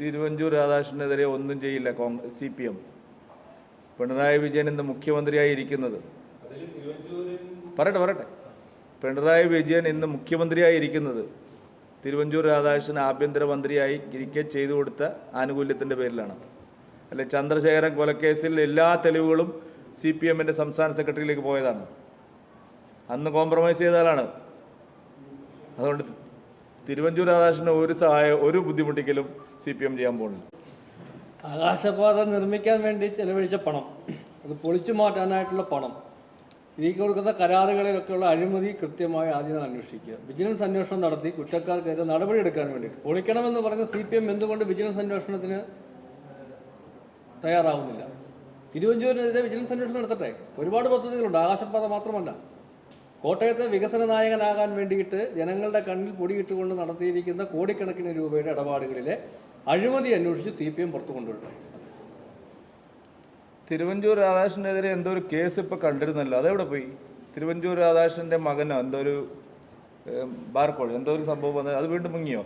തിരുവഞ്ചൂർ രാധാകൃഷ്ണനെതിരെ ഒന്നും ചെയ്യില്ല Congress C P M Pinarayi Vijayan ഇന്ന് മുഖ്യമന്ത്രിയായി ഇരിക്കുന്നത്. പറയട്ടെ പറയട്ടെ. പിണറായി വിജയൻ ഇന്ന് മുഖ്യമന്ത്രിയായി ഇരിക്കുന്നത്. തിരുവഞ്ചൂർ രാധാകൃഷ്ണൻ ആഭ്യന്തരമന്ത്രിയായി ഇരിക്കെ ചെയ്തു കൊടുത്ത ആനുകൂല്യത്തിന്റെ പേരിലാണ്. അല്ലെ ചന്ദ്രശേഖരൻ കൊലക്കേസിൽ എല്ലാ തെളിവുകളും സി പി എമ്മിന്റെ സംസ്ഥാന സെക്രട്ടറിയിലേക്ക് പോയതാണ്. അന്ന് കോംപ്രമൈസ് ചെയ്താലാണ്. അതുകൊണ്ട് തിരുവഞ്ചൂർ രാധാകൃഷ്ണന് ഒരു സഹായം ഒരു ബുദ്ധിമുട്ടിക്കലും സി പി എം ചെയ്യാൻ പോകുന്നില്ല. ആകാശപാത നിർമ്മിക്കാൻ വേണ്ടി ചെലവഴിച്ച പണം. അത് പൊളിച്ചു മാറ്റാനായിട്ടുള്ള പണം. ഈ കൊടുക്കുന്ന കരാറുകളിലൊക്കെയുള്ള അഴിമതി കൃത്യമായി ആദ്യം അന്വേഷിക്കുക. വിജിലൻസ് അന്വേഷണം നടത്തി കുറ്റക്കാർക്കെതിരെ നടപടിയെടുക്കാൻ വേണ്ടിയിട്ട്. പൊളിക്കണമെന്ന് പറഞ്ഞ സി പി എം എന്തുകൊണ്ട് വിജിലൻസ് അന്വേഷണത്തിന് തയ്യാറാവുന്നില്ല? തിരുവഞ്ചൂരിനെതിരെ വിജിലൻസ് അന്വേഷണം നടത്തട്ടെ? ഒരുപാട് പദ്ധതികളുണ്ട്. ആകാശപാത മാത്രമല്ല. കോട്ടയത്തെ വികസന നായകനാകാൻ വേണ്ടിയിട്ട് ജനങ്ങളുടെ കണ്ണിൽ പൊടിയിട്ടുകൊണ്ട് നടത്തിയിരിക്കുന്ന കോടിക്കണക്കിന് രൂപയുടെ ഇടപാടുകളിലെ അഴിമതി അന്വേഷിച്ച് സി പി എം പുറത്തു കൊണ്ടുവരട്ടെ തിരുവഞ്ചൂർ രാധാകൃഷ്ണനെതിരെ എന്തോ ഒരു കേസ് ഇപ്പോൾ കണ്ടിരുന്നല്ലോ. അതെവിടെ പോയി? തിരുവഞ്ചൂർ രാധാകൃഷ്ണന്റെ മകനോ എന്തോ ഒരു ബാർക്കോഴ് എന്തോ ഒരു സംഭവം വന്നത് അത് വീണ്ടും മുങ്ങിയോ?